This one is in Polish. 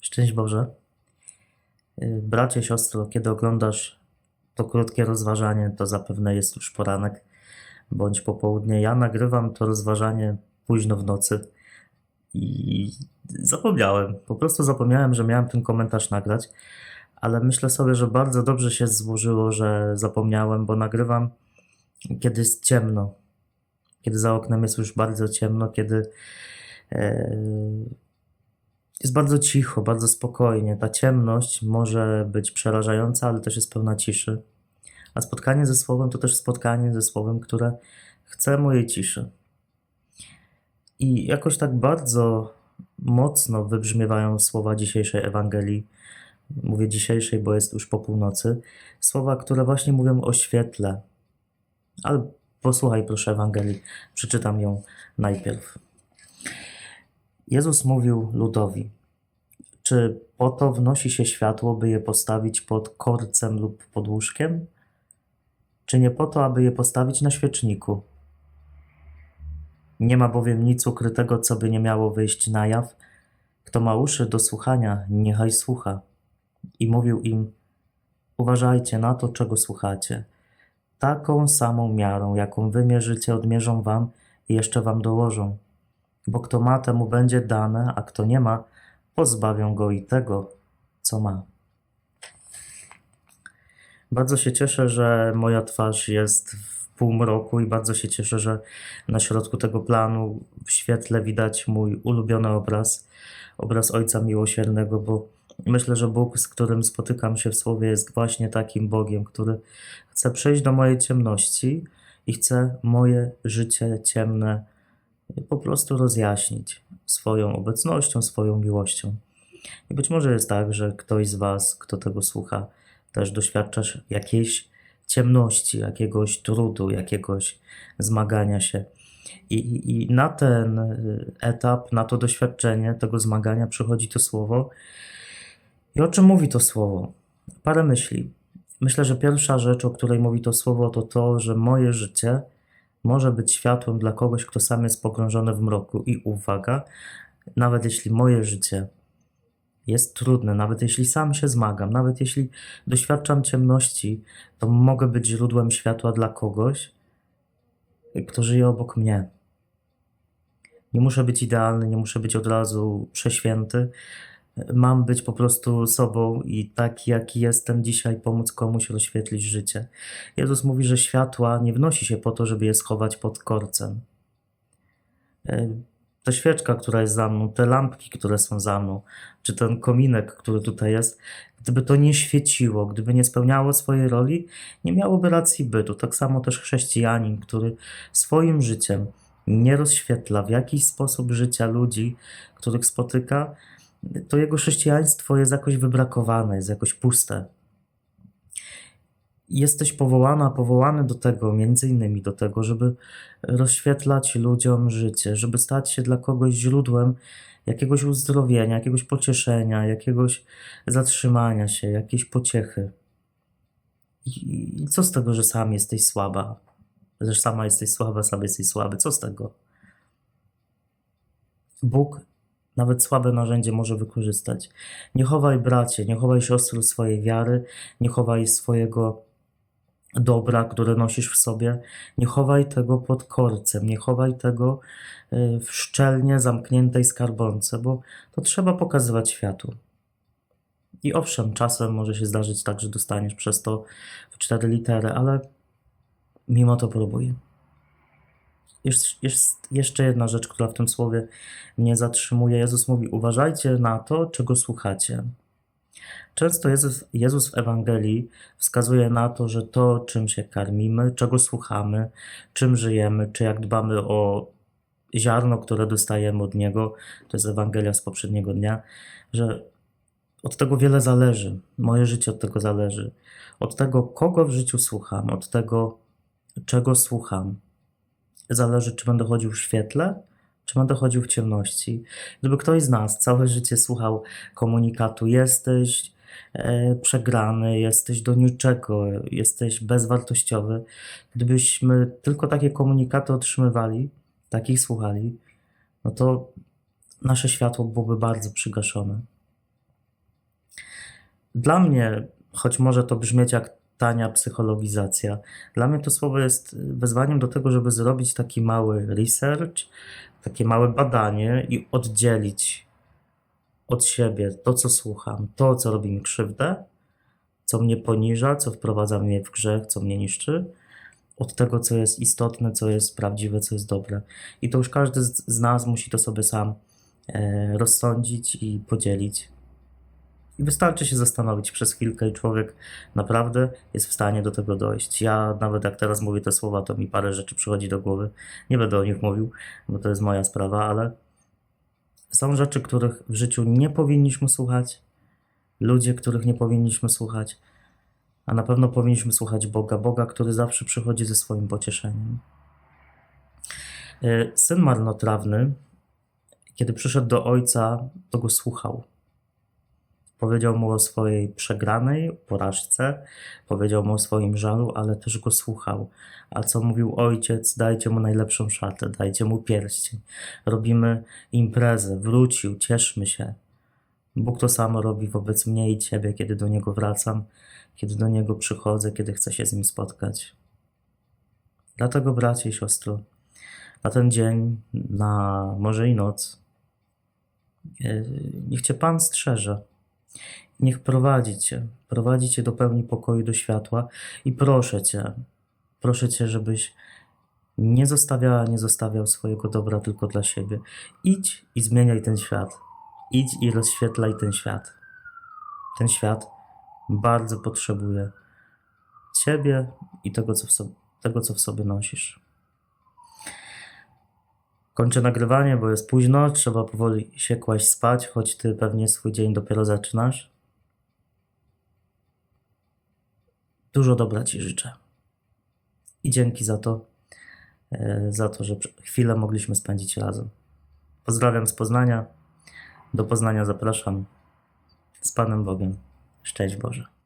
Szczęść Boże. Y, Bracie, siostro, kiedy oglądasz to krótkie rozważanie, to zapewne jest już poranek bądź popołudnie. Ja nagrywam to rozważanie późno w nocy i zapomniałem. Po prostu zapomniałem, że miałem ten komentarz nagrać, ale myślę sobie, że bardzo dobrze się złożyło, że zapomniałem, bo nagrywam kiedy jest ciemno. Kiedy za oknem jest już bardzo ciemno, kiedy. e, jest bardzo cicho, bardzo spokojnie. Ta ciemność może być przerażająca, ale też jest pełna ciszy. A spotkanie ze Słowem to też spotkanie ze Słowem, które chce mojej ciszy. I jakoś tak bardzo mocno wybrzmiewają słowa dzisiejszej Ewangelii. Mówię dzisiejszej, bo jest już po północy. Słowa, które właśnie mówią o świetle. Ale posłuchaj proszę Ewangelii, przeczytam ją najpierw. Jezus mówił ludowi: Czy po to wnosi się światło, by je postawić pod korcem lub pod łóżkiem? Czy nie po to, aby je postawić na świeczniku? Nie ma bowiem nic ukrytego, co by nie miało wyjść na jaw. Kto ma uszy do słuchania, niechaj słucha. I mówił im: Uważajcie na to, czego słuchacie. Taką samą miarą, jaką wy mierzycie, odmierzą wam i jeszcze wam dołożą bo kto ma, temu będzie dane, a kto nie ma, pozbawią go i tego, co ma. Bardzo się cieszę, że moja twarz jest w półmroku i bardzo się cieszę, że na środku tego planu w świetle widać mój ulubiony obraz, obraz Ojca Miłosiernego, bo myślę, że Bóg, z którym spotykam się w Słowie, jest właśnie takim Bogiem, który chce przejść do mojej ciemności i chce moje życie ciemne po prostu rozjaśnić swoją obecnością, swoją miłością. I być może jest tak, że ktoś z Was, kto tego słucha, też doświadczasz jakiejś ciemności, jakiegoś trudu, jakiegoś zmagania się. I, I na ten y, etap, na to doświadczenie tego zmagania przychodzi to słowo. I o czym mówi to słowo? Parę myśli. Myślę, że pierwsza rzecz, o której mówi to słowo, to to, że moje życie może być światłem dla kogoś, kto sam jest pogrążony w mroku. I uwaga, nawet jeśli moje życie jest trudne, nawet jeśli sam się zmagam, nawet jeśli doświadczam ciemności, to mogę być źródłem światła dla kogoś, kto żyje obok mnie. Nie muszę być idealny, nie muszę być od razu prześwięty. Mam być po prostu sobą i taki, jaki jestem dzisiaj, pomóc komuś rozświetlić życie. Jezus mówi, że światła nie wnosi się po to, żeby je schować pod korcem. Ta świeczka, która jest za mną, te lampki, które są za mną, czy ten kominek, który tutaj jest, gdyby to nie świeciło, gdyby nie spełniało swojej roli, nie miałoby racji bytu. Tak samo też chrześcijanin, który swoim życiem nie rozświetla w jakiś sposób życia ludzi, których spotyka, to jego chrześcijaństwo jest jakoś wybrakowane, jest jakoś puste. Jesteś powołana, powołany do tego, między innymi do tego, żeby rozświetlać ludziom życie, żeby stać się dla kogoś źródłem jakiegoś uzdrowienia, jakiegoś pocieszenia, jakiegoś zatrzymania się, jakiejś pociechy. I, co z tego, że sam jesteś słaba? Że sama jesteś słaba, sam jesteś słaby. Co z tego? Bóg nawet słabe narzędzie może wykorzystać. Nie chowaj bracie, nie chowaj siostry swojej wiary, nie chowaj swojego dobra, które nosisz w sobie, nie chowaj tego pod korcem, nie chowaj tego y, w szczelnie zamkniętej skarbonce, bo to trzeba pokazywać światu. I owszem, czasem może się zdarzyć tak, że dostaniesz przez to w cztery litery, ale mimo to próbuj. Jest, jest jeszcze jedna rzecz, która w tym słowie mnie zatrzymuje. Jezus mówi: Uważajcie na to, czego słuchacie. Często Jezus, Jezus w Ewangelii wskazuje na to, że to, czym się karmimy, czego słuchamy, czym żyjemy, czy jak dbamy o ziarno, które dostajemy od Niego, to jest Ewangelia z poprzedniego dnia, że od tego wiele zależy. Moje życie od tego zależy. Od tego, kogo w życiu słucham, od tego, czego słucham. Zależy, czy będę chodził w świetle, Czy będę chodził w ciemności? Gdyby ktoś z nas całe życie słuchał komunikatu, jesteś e, przegrany, jesteś do niczego, jesteś bezwartościowy, gdybyśmy tylko takie komunikaty otrzymywali, takich słuchali, no to nasze światło byłoby bardzo przygaszone. Dla mnie, choć może to brzmieć jak tania psychologizacja, dla mnie to słowo jest wezwaniem do tego, żeby zrobić taki mały research, takie małe badanie i oddzielić od siebie to, co słucham, to, co robi mi krzywdę, co mnie poniża, co wprowadza mnie w grzech, co mnie niszczy, od tego, co jest istotne, co jest prawdziwe, co jest dobre. I to już każdy z, nas musi to sobie sam e, rozsądzić i podzielić. I wystarczy się zastanowić przez chwilkę, i człowiek naprawdę jest w stanie do tego dojść. Ja nawet jak teraz mówię te słowa, to mi parę rzeczy przychodzi do głowy. Nie będę o nich mówił, bo to jest moja sprawa, ale są rzeczy, których w życiu nie powinniśmy słuchać, ludzie, których nie powinniśmy słuchać, a na pewno powinniśmy słuchać Boga, Boga, który zawsze przychodzi ze swoim pocieszeniem. Y, Syn marnotrawny, kiedy przyszedł do ojca, to go słuchał. Powiedział mu o swojej przegranej porażce, powiedział mu o swoim żalu, ale też go słuchał. A co mówił ojciec? Dajcie mu najlepszą szatę, dajcie mu pierścień. Robimy imprezę, wrócił, cieszmy się. Bóg to samo robi wobec mnie i ciebie, kiedy do niego wracam, kiedy do niego przychodzę, kiedy chcę się z nim spotkać. Dlatego, bracie i siostro, na ten dzień, na może i noc, yy, niech cię Pan strzeże. Niech prowadzi cię, prowadzi cię do pełni pokoju, do światła i proszę cię, proszę cię, żebyś nie zostawiała, nie zostawiał swojego dobra tylko dla siebie. Idź i zmieniaj ten świat. Idź i rozświetlaj ten świat. Ten świat bardzo potrzebuje ciebie i tego, co w tego, co w sobie nosisz. Kończę nagrywanie, bo jest późno, trzeba powoli się kłaść spać, choć ty pewnie swój dzień dopiero zaczynasz. Dużo dobra ci życzę. I dzięki za to, e, za to, że chwilę mogliśmy spędzić razem. Pozdrawiam z Poznania. Do Poznania zapraszam. Z Panem Bogiem. Szczęść Boże.